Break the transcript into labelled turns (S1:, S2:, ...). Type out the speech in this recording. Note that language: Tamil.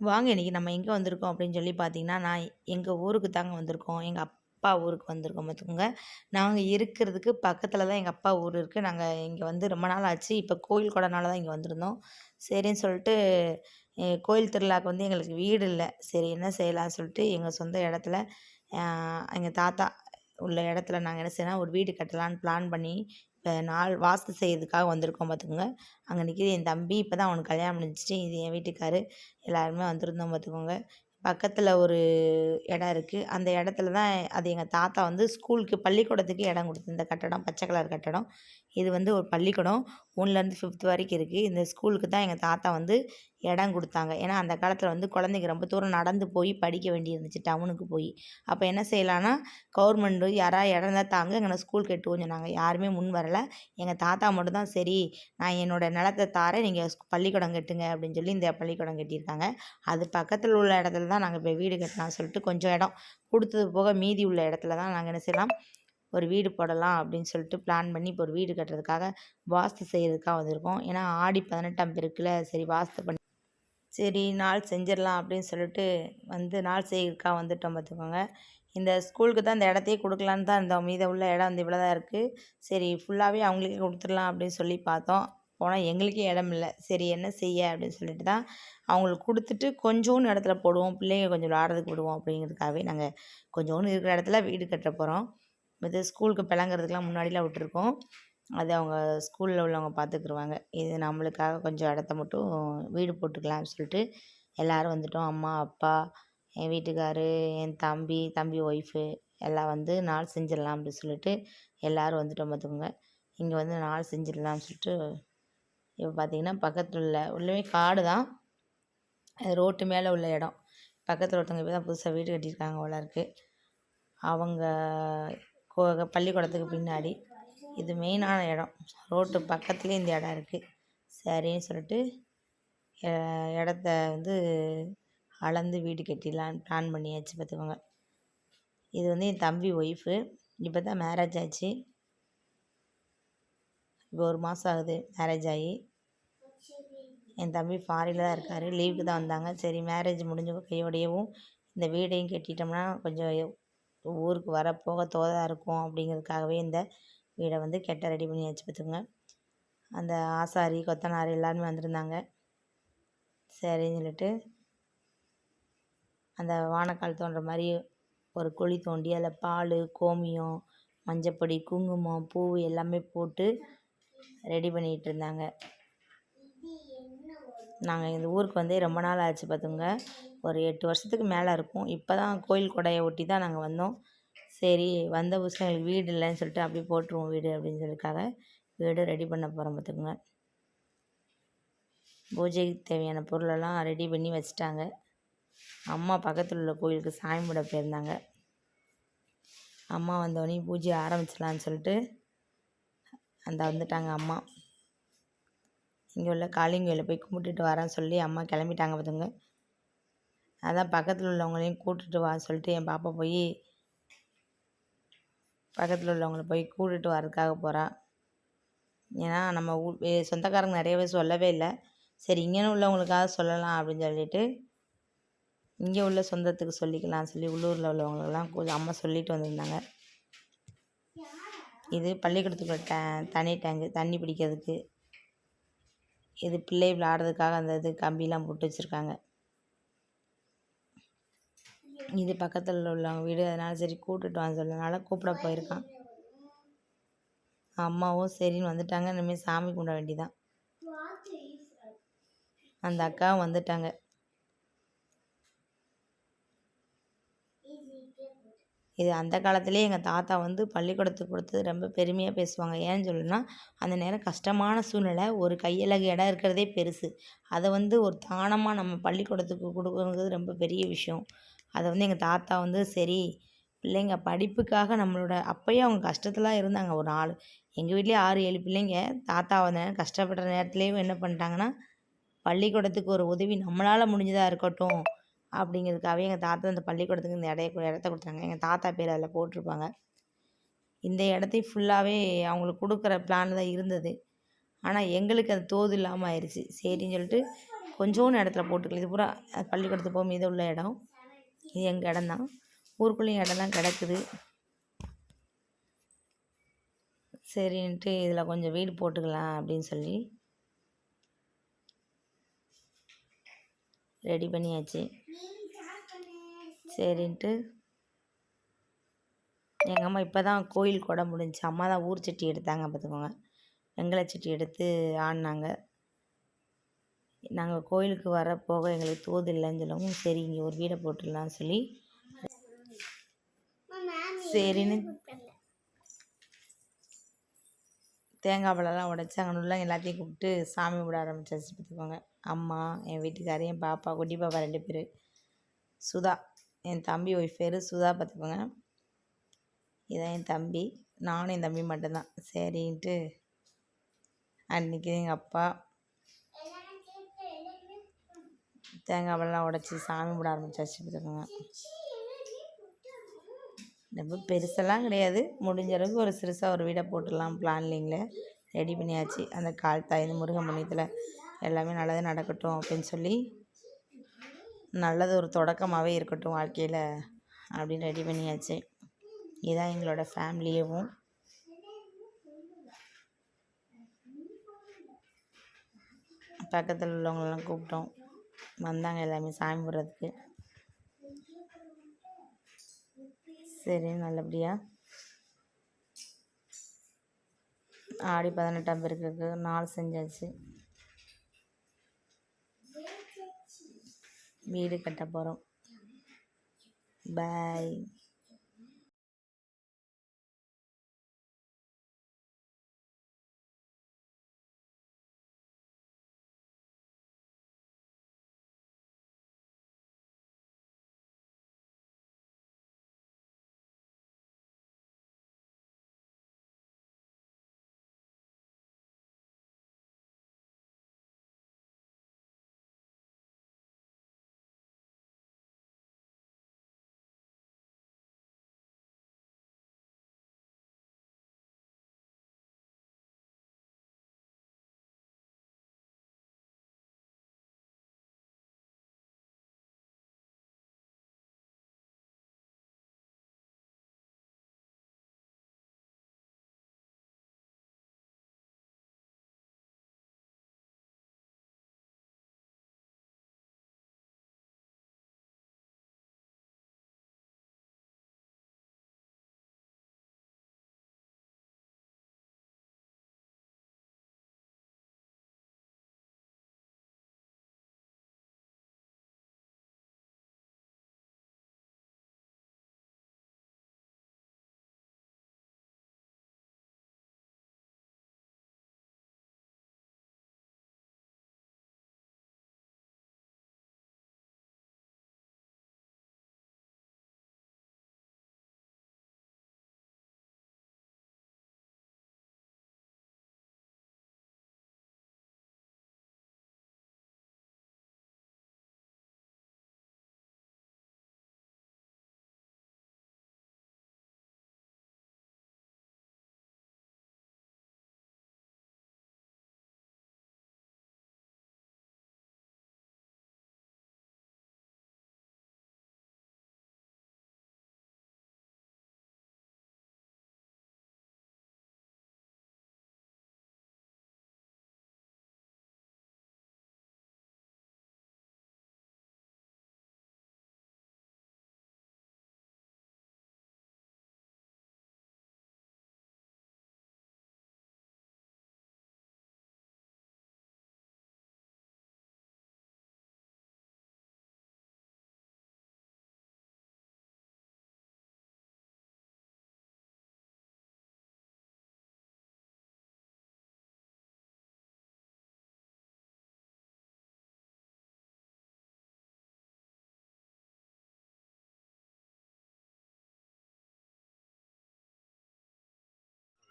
S1: வாங்க இன்றைக்கி நம்ம எங்கே வந்திருக்கோம் அப்படின்னு சொல்லி பார்த்தீங்கன்னா நான் எங்கள் ஊருக்கு தாங்க வந்திருக்கோம். எங்கள் அப்பா ஊருக்கு வந்திருக்கோம் பார்த்துக்கோங்க நாங்கள் இருக்கிறதுக்கு பக்கத்தில் தான் எங்கள் அப்பா ஊர் இருக்குது நாங்கள் இங்கே வந்து ரொம்ப நாள் ஆச்சு. இப்போ கோயில் கொடனால தான் இங்கே வந்திருந்தோம். சரின்னு சொல்லிட்டு கோயில் திருவிழாக்கு வந்து எங்களுக்கு வீடு இல்லை. சரி என்ன செய்யலாம்னு சொல்லிட்டு எங்கள் சொந்த இடத்துல எங்கள் தாத்தா உள்ள இடத்துல நாங்கள் என்ன செய்யலாம் ஒரு வீடு கட்டலான்னு பிளான் பண்ணி இப்போ நாள் வாஸ்து செய்யறதுக்காக வந்திருக்கோம் பார்த்துக்கோங்க. அங்கே நிற்கிது என் தம்பி இப்போ தான் அவனுக்கு கல்யாணம் முடிஞ்சிச்சு. இது என் வீட்டுக்காரு. எல்லாருமே வந்திருந்தோம் பார்த்துக்கோங்க. பக்கத்தில் ஒரு இடம் இருக்குது அந்த இடத்துல தான் அது எங்கள் தாத்தா வந்து ஸ்கூலுக்கு பள்ளிக்கூடத்துக்கு இடம் கொடுத்து இந்த கட்டடம் பச்சை கலர் கட்டடம். இது வந்து ஒரு பள்ளிக்கூடம். ஒன்லேருந்து ஃபிஃப்த் வரைக்கும் இருக்குது இந்த ஸ்கூலுக்கு தான் எங்கள் தாத்தா வந்து இடம் கொடுத்தாங்க. ஏன்னா அந்த காலத்தில் வந்து குழந்தைங்க ரொம்ப தூரம் நடந்து போய் படிக்க வேண்டியிருந்துச்சு டவுனுக்கு போய். அப்போ என்ன செய்யலான்னா கவர்மெண்ட்டு யாராவது இடம் தான் தாங்க எங்களை ஸ்கூல் கட்டுவோம் சொன்னாங்க யாருமே முன் வரலை. எங்கள் தாத்தா மட்டும் தான் சரி நான் என்னோடய நிலத்தை தாரேன் நீங்கள் பள்ளிக்கூடம் கட்டுங்க அப்படின்னு சொல்லி இந்த பள்ளிக்கூடம் கட்டியிருக்காங்க. அது பக்கத்தில் உள்ள இடத்துல தான் நாங்கள் இப்போ வீடு கட்டலாம் சொல்லிட்டு கொஞ்சம் இடம் கொடுத்தது போக மீதி உள்ள இடத்துல தான் நாங்கள் என்ன செய்யலாம் ஒரு வீடு போடலாம் அப்படின்னு சொல்லிட்டு பிளான் பண்ணி இப்போ ஒரு வீடு கட்டுறதுக்காக வாஸ்து செய்கிறதுக்காக வந்திருக்கோம். ஏன்னா ஆடி பதினெட்டாம் பேருக்குல சரி வாஸ்து பண்ணி சரி நாள் செஞ்சிடலாம் அப்படின்னு சொல்லிட்டு வந்து நாள் செய்கிறதுக்காக வந்துட்டோம் பார்த்துக்கோங்க. இந்த ஸ்கூலுக்கு தான் இந்த இடத்தையே கொடுக்கலான்னு தான் இருந்தோம். மீத உள்ள இடம் வந்து இவ்வளோ தான் இருக்குது சரி ஃபுல்லாகவே அவங்களுக்கே கொடுத்துடலாம் அப்படின்னு சொல்லி பார்த்தோம். போனால் எங்களுக்கே இடம் இல்லை. சரி என்ன செய்ய அப்படின்னு சொல்லிட்டு தான் அவங்களுக்கு கொடுத்துட்டு கொஞ்சோண்டு இடத்துல போடுவோம். பிள்ளைங்க கொஞ்சம் விளாட்றதுக்கு விடுவோம் அப்படிங்கிறதுக்காகவே நாங்கள் கொஞ்சோண்டு இருக்கிற இடத்துல வீடு கட்ட போகிறோம் இது ஸ்கூலுக்கு பிளங்குறதுக்கெலாம் முன்னாடிலாம் விட்டுருக்கோம். அது அவங்க ஸ்கூலில் உள்ளவங்க பார்த்துக்குருவாங்க இது நம்மளுக்காக கொஞ்சம் இடத்த மட்டும் வீடு போட்டுக்கலாம்னு சொல்லிட்டு எல்லோரும் வந்துட்டோம். அம்மா அப்பா என் வீட்டுக்காரு என் தம்பி தம்பி ஒய்ஃபு எல்லாம் வந்து நாள் செஞ்சிடலாம் அப்படின்னு சொல்லிட்டு எல்லோரும் வந்துட்டோம் பார்த்துக்கோங்க இங்கே வந்து நாள் செஞ்சிடலாம்னு சொல்லிட்டு இப்போ பார்த்தீங்கன்னா பக்கத்தில் உள்ள உள்ளவே காடு தான். ரோட்டு மேலே உள்ள இடம். பக்கத்தில் ஒருத்தவங்க இப்போ தான் புதுசாக வீடு கட்டியிருக்காங்க போல இருக்குது அவங்க பள்ளிக்கூடத்துக்கு பின்னாடி. இது மெயினான இடம். ரோட்டு பக்கத்துலேயே இந்த இடம் இருக்குது சரின்னு சொல்லிட்டு இடத்த வந்து அளந்து வீடு கட்டிடலான்னு பிளான் பண்ணியாச்சு பார்த்துக்கோங்க. இது வந்து என் தம்பி ஒய்ஃபு. இப்போ தான் மேரேஜ் ஆச்சு. இப்போ ஒரு மாதம் ஆகுது மேரேஜ் ஆகி. என் தம்பி ஃபாரினில் தான் இருக்கார். லீவுக்கு தான் வந்தாங்க. சரி மேரேஜ் முடிஞ்ச கையோடையவும் இந்த வீடையும் கட்டிட்டோம்னா கொஞ்சம் ஊருக்கு வர போக தோதாக இருக்கும் அப்படிங்கிறதுக்காகவே இந்த வீடை வந்து கெட்ட ரெடி பண்ணி வச்சு பார்த்துங்க அந்த ஆசாரி கொத்தனார் எல்லாருமே வந்திருந்தாங்க. சரின்னு சொல்லிட்டு அந்த வானக்கால் தோன்ற மாதிரி ஒரு குழி தோண்டி அதில் பால் கோமியம் மஞ்சப்பொடி குங்குமம் பூ எல்லாமே போட்டு ரெடி பண்ணிகிட்டு இருந்தாங்க. நாங்கள் இந்த ஊருக்கு வந்து ரொம்ப நாள் ஆச்சு பார்த்துங்க ஒரு எட்டு வருஷத்துக்கு மேலே இருக்கும். இப்போ தான் கோயில் கொடையை ஒட்டி தான் நாங்கள் வந்தோம். சரி வந்த புதுசில் எங்களுக்கு வீடு இல்லைன்னு சொல்லிட்டு அப்படியே போட்டுருவோம் வீடு அப்படின்னு சொல்லிக்காக வீடு ரெடி பண்ண போகிறோம் பார்த்துக்குங்க. பூஜைக்கு தேவையான பொருளெல்லாம் ரெடி பண்ணி வச்சுட்டாங்க. அம்மா பக்கத்தில் உள்ள கோயிலுக்கு சாமி கும்பிட போயிருந்தாங்க. அம்மா வந்தோடனே பூஜை ஆரம்பிச்சிடலான்னு சொல்லிட்டு அந்த வந்துட்டாங்க அம்மா. இங்கே உள்ள காளிங்கோயிலில் போய் கும்பிட்டுட்டு வரேன்னு சொல்லி அம்மா கிளம்பிட்டாங்க பார்த்துங்க அதான் பக்கத்தில் உள்ளவங்களையும் கூட்டுட்டு வா சொல்லிட்டு என் பாப்பா போய் பக்கத்தில் உள்ளவங்கள போய் கூட்டுட்டு வரதுக்காக போகிறான் ஏன்னா நம்ம ஊ சொந்தக்காரங்க நிறைய பேர் சொல்லவே இல்லை. சரி இங்கேன்னு உள்ளவங்களுக்காக சொல்லலாம் அப்படின்னு சொல்லிட்டு இங்கே உள்ள சொந்தத்துக்கு சொல்லிக்கலாம் சொல்லி உள்ளூரில் உள்ளவங்களுக்கெல்லாம் கொஞ்சம் அம்மா சொல்லிட்டு வந்திருந்தாங்க. இது பள்ளிக்கூடத்துக்குள்ள ட தனி டேங்கு தண்ணி பிடிக்கிறதுக்கு. இது பிள்ளை விளாடுறதுக்காக அந்த இது கம்பிலாம் போட்டு வச்சுருக்காங்க. இது பக்கத்தில் உள்ளவங்க வீடு அதனால் சரி கூப்பிட்டுட்டு வான்னு சொன்னதுனால கூப்பிட போயிருக்கான். அம்மாவும் சரின்னு வந்துட்டாங்க. இனிமேல் சாமி கும்பிட வேண்டிதான். அந்த அக்காவும் வந்துட்டாங்க. இது அந்த காலத்துலேயே எங்கள் தாத்தா வந்து பள்ளிக்கூடத்துக்கு கொடுத்தது ரொம்ப பெருமையாக பேசுவாங்க. ஏன்னு சொல்லுன்னா அந்த நேரம் கஷ்டமான சூழ்நிலை ஒரு கையழகு இடம் இருக்கிறதே பெருசு. அதை வந்து ஒரு தானமாக நம்ம பள்ளிக்கூடத்துக்கு கொடுக்குறது ரொம்ப பெரிய விஷயம். அதை வந்து எங்கள் தாத்தா வந்து சரி பிள்ளைங்க படிப்புக்காக நம்மளோட அப்போயே அவங்க கஷ்டத்தில் இருந்தாங்க ஒரு நாள் எங்கள் வீட்லேயே ஆறு ஏழு பிள்ளைங்க. தாத்தா வந்த நேரம் கஷ்டப்படுற நேரத்துலேயும் என்ன பண்ணிட்டாங்கன்னா பள்ளிக்கூடத்துக்கு ஒரு உதவி நம்மளால் முடிஞ்சதாக இருக்கட்டும். அப்படிங்கிறதுக்காகவே எங்கள் தாத்தா அந்த பள்ளிக்கூடத்துக்கு இந்த இடைய இடத்த கொடுத்தாங்க. எங்கள் தாத்தா பேர் அதில் போட்டிருப்பாங்க. இந்த இடத்தையும் ஃபுல்லாகவே அவங்களுக்கு கொடுக்குற பிளான் தான் இருந்தது. ஆனால் எங்களுக்கு அது தோது இல்லாமல் ஆயிடுச்சு சரின்னு சொல்லிட்டு கொஞ்சோண்டு இடத்துல போட்டுக்கலாம் இது பூரா பள்ளிக்கூடத்துக்கு போக மீது உள்ள இடம். இது எங்கள் இடம் தான். ஊருக்குள்ளேயும் இடம்லாம் கிடக்குது. சரின்ட்டு இதில் கொஞ்சம் வீடு போட்டுக்கலாம் அப்படின்னு சொல்லி ரெடி பண்ணியாச்சு. சரின்ட்டு எங்கள் அம்மா இப்போ தான் கோயில் கூட முடிஞ்சு அம்மா தான் ஊர் சட்டி எடுத்தாங்க பார்த்துக்கோங்க வெங்கல சட்டி எடுத்து ஆடினாங்க. நாங்கள் கோயிலுக்கு வர போக எங்களுக்கு தோது இல்லைன்னு சொல்லவும் சரி இங்கே ஒரு வீடை போட்டுடலாம்னு சொல்லி. சரின்னு தேங்காய் பழம்லாம் உடச்சி அங்கே உள்ள எல்லாத்தையும் கூப்பிட்டு சாமி விட ஆரம்பிச்சாச்சு பார்த்துக்கோங்க அம்மா என் வீட்டுக்காரர் என் பாப்பா குட்டி பாப்பா ரெண்டு பேர். சுதா என் தம்பி ஒய்ஃப் பேர் சுதா பார்த்துக்கோங்க இதான் என் தம்பி. நானும் என் தம்பி மட்டும்தான். சரின்ட்டு அன்றைக்கி எங்கள் அப்பா தேங்காய் பழம்லாம் உடச்சி சாமி விட ஆரம்பிச்சாச்சு பார்த்துக்கோங்க ரொம்ப பெருசெல்லாம் கிடையாது. முடிஞ்ச அளவுக்கு ஒரு சிறுசாக ஒரு வீடை போட்டுடலாம் பிளான்லிங்கில் ரெடி பண்ணியாச்சு. அந்த கால் தாய் முருகன் முனியத்தில் எல்லாமே நல்லது நடக்கட்டும் அப்படின்னு சொல்லி நல்லது ஒரு தொடக்கமாகவே இருக்கட்டும் வாழ்க்கையில் அப்படின்னு ரெடி பண்ணியாச்சு. இதுதான் எங்களோட ஃபேமிலியவும் பக்கத்தில் உள்ளவங்களெல்லாம் கூப்பிட்டோம். வந்தாங்க எல்லாமே சாமி விடுறதுக்கு சரி நல்லபடியாக ஆடி பதினெட்டாம் பேருக்கு நாள் செஞ்சாச்சு. வீடு கட்ட போகிறோம் பாய்